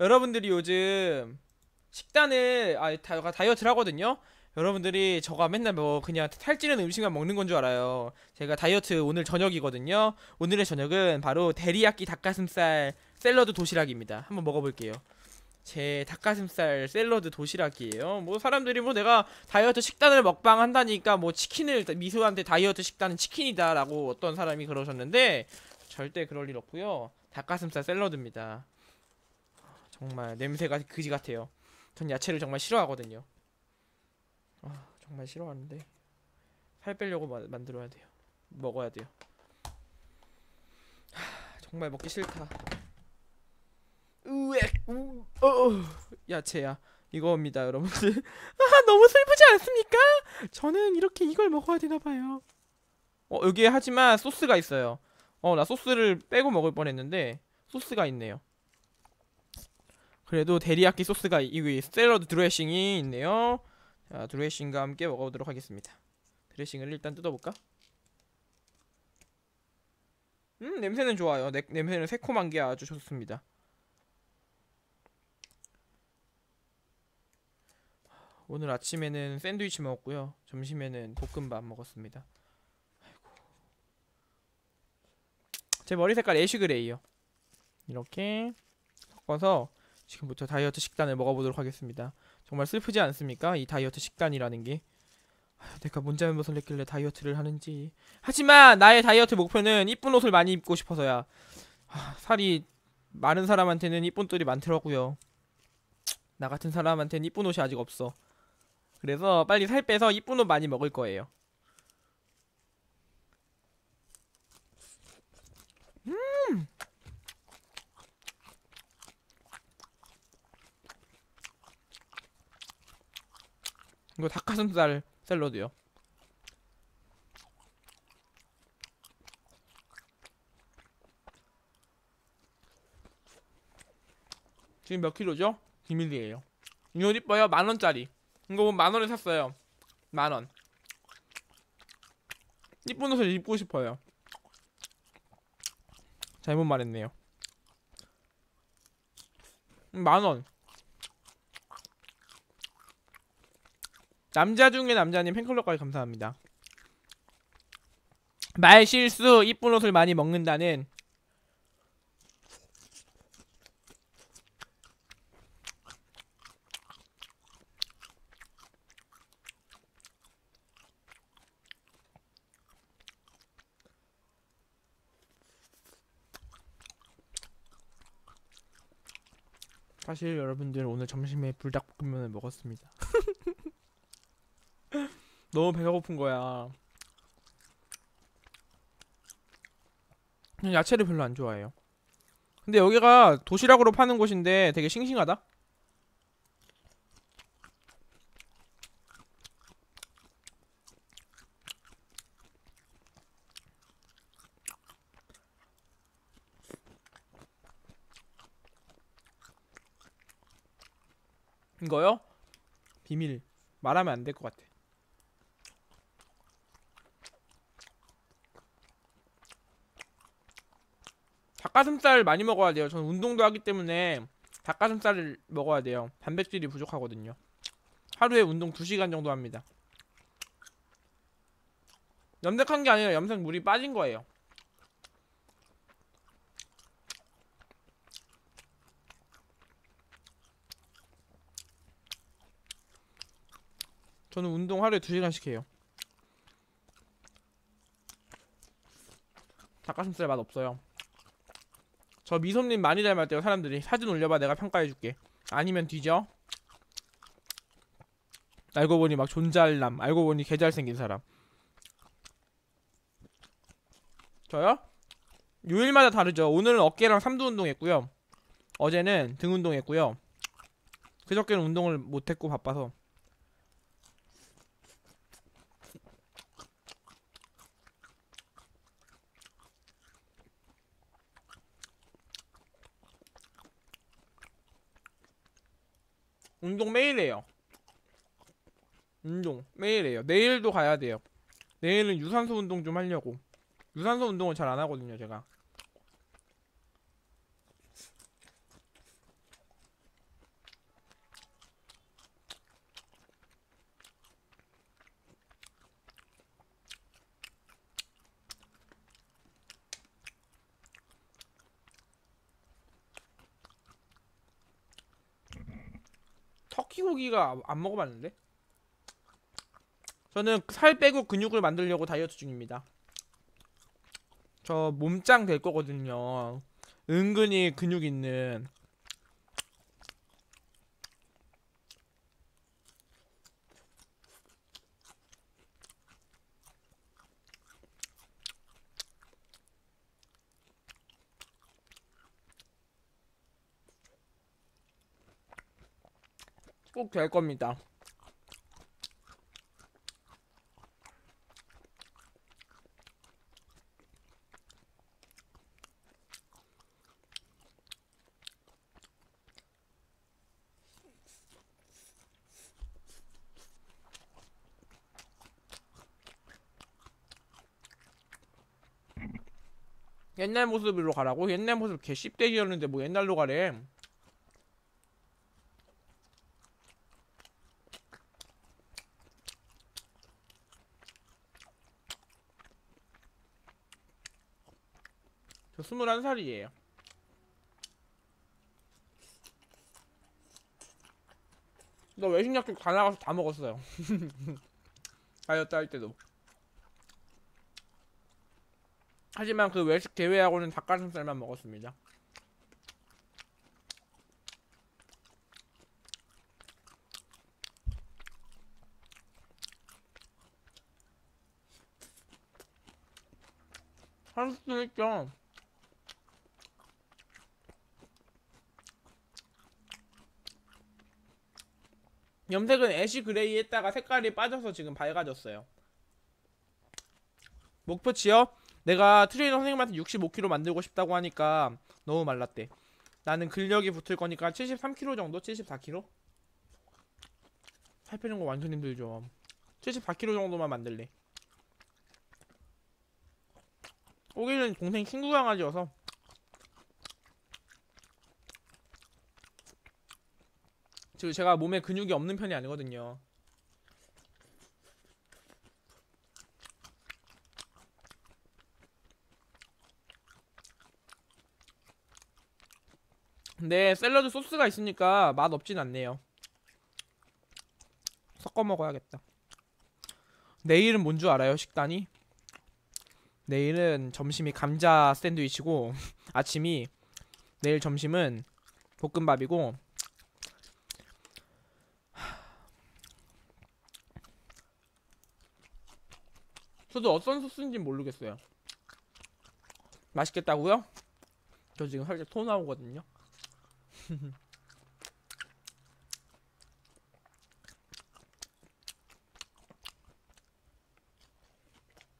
여러분들이 요즘 식단을 아 다, 다이어트를 하거든요. 여러분들이 저가 맨날 뭐 그냥 살찌는 음식만 먹는 건 줄 알아요. 제가 다이어트 오늘 저녁이거든요. 오늘의 저녁은 바로 데리야끼 닭가슴살 샐러드 도시락입니다. 한번 먹어볼게요. 제 닭가슴살 샐러드 도시락이에요. 뭐 사람들이 뭐 내가 다이어트 식단을 먹방 한다니까 뭐 치킨을 미소한테 다이어트 식단은 치킨이다 라고 어떤 사람이 그러셨는데 절대 그럴 일 없고요. 닭가슴살 샐러드입니다. 정말 냄새가 그지 같아요. 전 야채를 정말 싫어하거든요. 아, 정말 싫어하는데 살 빼려고 마- 만들어야 돼요. 먹어야 돼요. 하, 정말 먹기 싫다. 으엑, 우, 어, 어, 야채야. 이거입니다, 여러분들. 아, 너무 슬프지 않습니까? 저는 이렇게 이걸 먹어야 되나 봐요. 어, 여기에 하지만 소스가 있어요. 어, 나 소스를 빼고 먹을 뻔했는데 소스가 있네요. 그래도 데리야끼 소스가 이 샐러드 드레싱이 있네요. 자, 드레싱과 함께 먹어보도록 하겠습니다. 드레싱을 일단 뜯어볼까? 음, 냄새는 좋아요. 내, 냄새는 새콤한 게 아주 좋습니다. 오늘 아침에는 샌드위치 먹었고요. 점심에는 볶음밥 먹었습니다. 아이고. 제 머리 색깔 애쉬 그레이요. 이렇게 섞어서 지금부터 다이어트 식단을 먹어보도록 하겠습니다. 정말 슬프지 않습니까? 이 다이어트 식단이라는 게. 아휴, 내가 뭔 잘못을 했길래 다이어트를 하는지. 하지만 나의 다이어트 목표는 이쁜 옷을 많이 입고 싶어서야. 아, 살이 많은 사람한테는 이쁜 옷들이 많더라고요. 나 같은 사람한테는 이쁜 옷이 아직 없어. 그래서 빨리 살 빼서 이쁜 옷 많이 먹을 거예요. 이거 닭가슴살 샐러드요. 지금 몇 킬로죠? 비밀이에요. 이거 이뻐요? 만 원짜리. 이거 만 원에 샀어요. 만 원. 이쁜 옷을 입고 싶어요. 잘못 말했네요. 음, 만 원. 남자 중에 남자님 팬클럽까지 감사합니다. 말 실수 이쁜 옷을 많이 먹는다는 사실 여러분들 오늘 점심에 불닭볶음면을 먹었습니다. 너무 배가 고픈 거야. 야채를 별로 안 좋아해요. 근데 여기가 도시락으로 파는 곳인데 되게 싱싱하다. 이거요? 비밀. 말하면 안 될 것 같아. 닭가슴살 많이 먹어야 돼요. 저는 운동도 하기 때문에 닭가슴살을 먹어야 돼요. 단백질이 부족하거든요. 하루에 운동 2시간 정도 합니다. 염색한 게 아니라 염색 물이 빠진 거예요. 저는 운동 하루에 2시간씩 해요. 닭가슴살 맛 없어요. 저 미소님 많이 닮았대요 사람들이. 사진 올려봐 내가 평가해줄게. 아니면 뒤져. 알고 보니 막 존잘남 알고 보니 개잘생긴 사람. 저요? 요일마다 다르죠. 오늘은 어깨랑 삼두 운동했고요. 어제는 등 운동했고요. 그저께는 운동을 못했고 바빠서 운동 매일 해요. 운동 매일 해요. 내일도 가야 돼요. 내일은 유산소 운동 좀 하려고. 유산소 운동을 잘 안 하거든요, 제가. 터키 고기가 안 먹어봤는데. 저는 살 빼고 근육을 만들려고 다이어트 중입니다. 저 몸짱 될 거거든요. 은근히 근육 있는. 꼭 될 겁니다. 옛날 모습으로 가라고? 옛날 모습 개 씹대기였는데 뭐 옛날로 가래. 저 21살이에요. 너 외식 약속 다 나가서 다 먹었어요. 다이어트 할 때도. 하지만 그 외식 제외하고는 닭가슴살만 먹었습니다. 할 수도 있죠. 염색은 애쉬 그레이 했다가 색깔이 빠져서 지금 밝아졌어요. 목표치요? 내가 트레이너 선생님한테 65kg 만들고 싶다고 하니까 너무 말랐대. 나는 근력이 붙을 거니까 73kg 정도? 74kg? 살 빼는 거 완전 힘들죠. 74kg 정도만 만들래. 꼬기는 동생 친구 강아지여서 지금 제가 몸에 근육이 없는 편이 아니거든요. 근데 샐러드 소스가 있으니까 맛 없진 않네요. 섞어 먹어야겠다. 내일은 뭔 줄 알아요, 식단이? 내일은 점심이 감자 샌드위치고 아침이 내일 점심은 볶음밥이고 저도 어떤 소스인지 모르겠어요. 맛있겠다고요? 저 지금 살짝 토 나오거든요.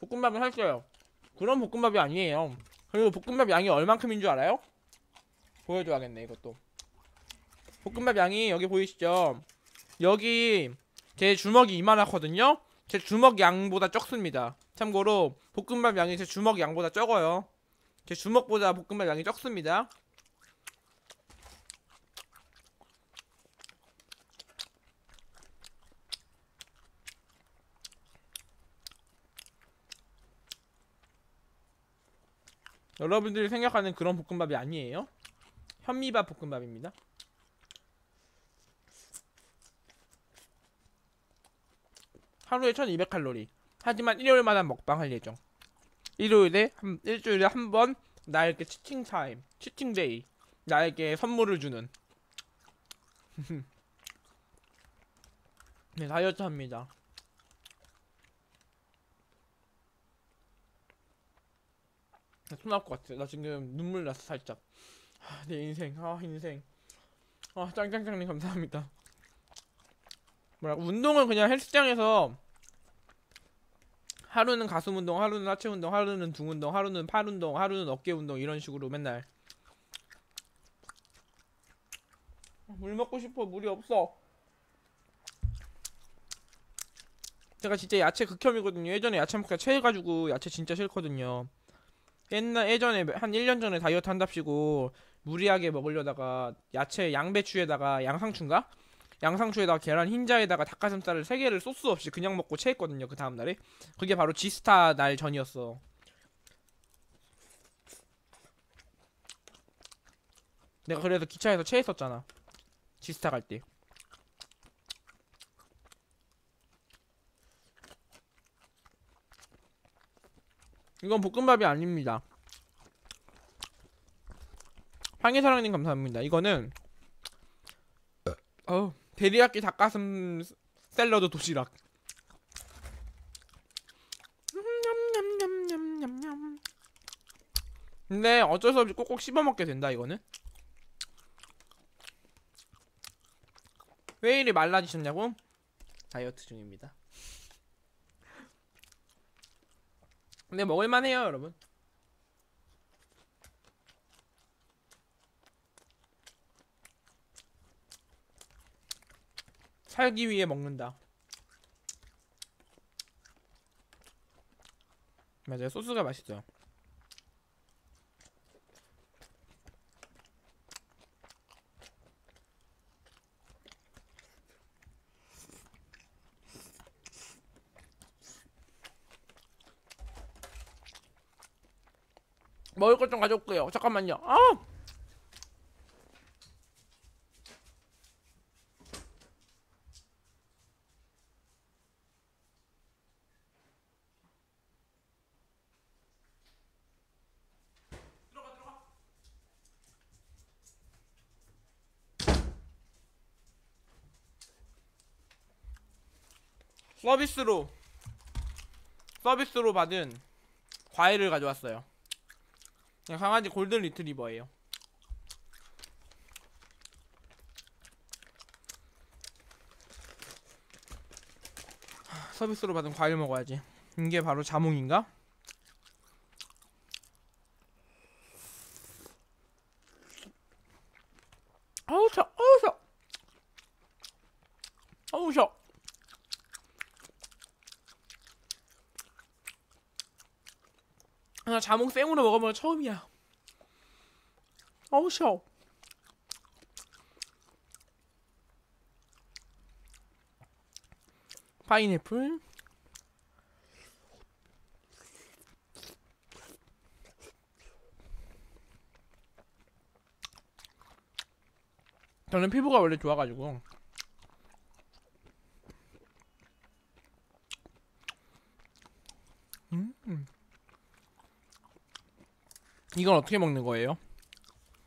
볶음밥을 할게요. 그런 볶음밥이 아니에요. 그리고 볶음밥 양이 얼만큼인 줄 알아요? 보여줘야겠네 이것도. 볶음밥 양이 여기 보이시죠? 여기 제 주먹이 이만하거든요. 제 주먹 양보다 적습니다. 참고로 볶음밥 양이 제 주먹 양보다 적어요. 제 주먹보다 볶음밥 양이 적습니다. 여러분들이 생각하는 그런 볶음밥이 아니에요. 현미밥 볶음밥입니다. 하루에 1200칼로리. 하지만 일요일마다 먹방 할 예정. 일요일에 한, 일주일에 한 번 나에게 치팅 타임, 치팅 데이. 나에게 선물을 주는. 네, 다이어트 합니다. 손 나올 것 같아. 나 지금 눈물 났어 살짝. 아, 내 인생, 아 인생. 아 짱짱짱님 감사합니다. 뭐라고 운동은 그냥 헬스장에서 하루는 가슴 운동, 하루는 하체 운동, 하루는 등 운동, 하루는 팔 운동, 하루는 어깨 운동 이런 식으로 맨날. 아, 물 먹고 싶어 물이 없어. 제가 진짜 야채 극혐이거든요. 예전에 야채 먹기가 체해가지고 야채 진짜 싫거든요. 옛날 예전에 한 1년 전에 다이어트 한답시고 무리하게 먹으려다가 야채 양배추에다가 양상추인가? 양상추에다가 계란 흰자에다가 닭가슴살을 3개를 소스 없이 그냥 먹고 체했거든요 그 다음날에. 그게 바로 지스타 날 전이었어. 내가 그래서 기차에서 체했었잖아. 지스타 갈 때. 이건 볶음밥이 아닙니다. 황해사랑님 감사합니다. 이거는 어우 데리야끼 닭가슴 샐러드 도시락. 근데 어쩔 수 없이 꼭꼭 씹어 먹게 된다 이거는. 왜 이리 말라지셨냐고? 다이어트 중입니다. 근데 먹을만해요 여러분. 살기 위해 먹는다. 맞아요. 소스가 맛있어요. 먹을 것 좀 가져올게요. 잠깐만요. 아! 서비스로 서비스로 받은 과일을 가져왔어요. 강아지 골든 리트리버예요. 하, 서비스로 받은 과일 먹어야지. 이게 바로 자몽인가? 아우 셔, 아우 셔, 아우 셔. 나 자몽 생으로 먹어본 건 처음이야. 어우 셔. 파인애플. 저는 피부가 원래 좋아가지고 음. 이건 어떻게 먹는 거예요?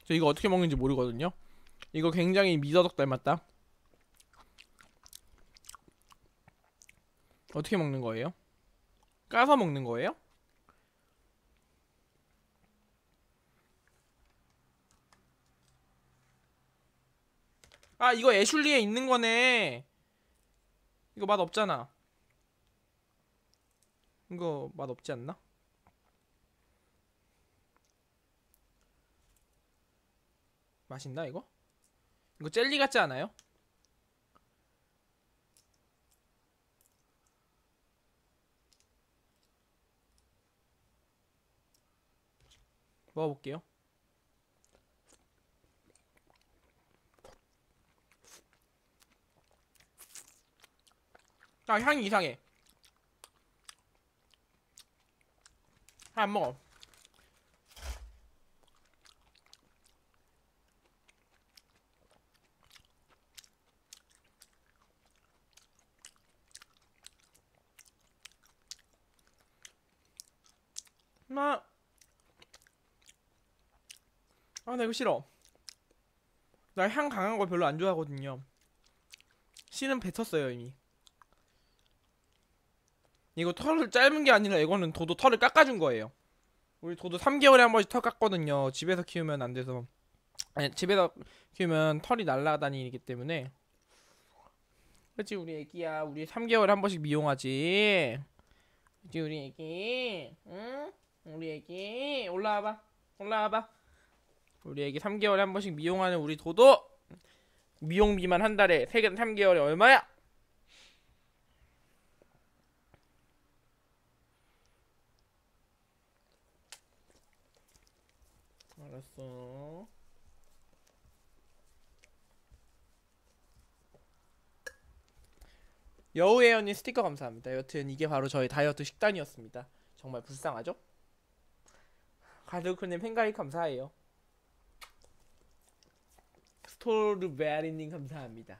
저 이거 어떻게 먹는지 모르거든요. 이거 굉장히 미더덕 닮았다. 어떻게 먹는 거예요? 까서 먹는 거예요? 아 이거 애슐리에 있는 거네. 이거 맛 없잖아. 이거 맛 없지 않나? 맛있나 이거? 이거 젤리 같지 않아요? 먹어볼게요. 아 향이 이상해. 아, 안 먹어. 나, 아, 나 이거 싫어. 나 향 강한 거 별로 안 좋아하거든요. 씨는 뱉었어요, 이미. 이거 털을 짧은 게 아니라 이거는 도도 털을 깎아준 거예요. 우리 도도 3개월에 한 번씩 털 깎거든요. 집에서 키우면 안 돼서. 아니, 집에서 키우면 털이 날아다니기 때문에. 그렇지, 우리 애기야. 우리 3개월에 한 번씩 미용하지. 그렇지, 우리 애기. 응? 우리 애기. 올라와봐. 올라와봐. 우리 애기 3개월에 한 번씩 미용하는 우리 도도. 미용비만 한 달에 3개 3개월에 얼마야? 알았어. 여우의 언니 스티커 감사합니다. 여튼 이게 바로 저의 다이어트 식단이었습니다. 정말 불쌍하죠? 가드크님 팬가입 감사해요. 스토르베리님 감사합니다.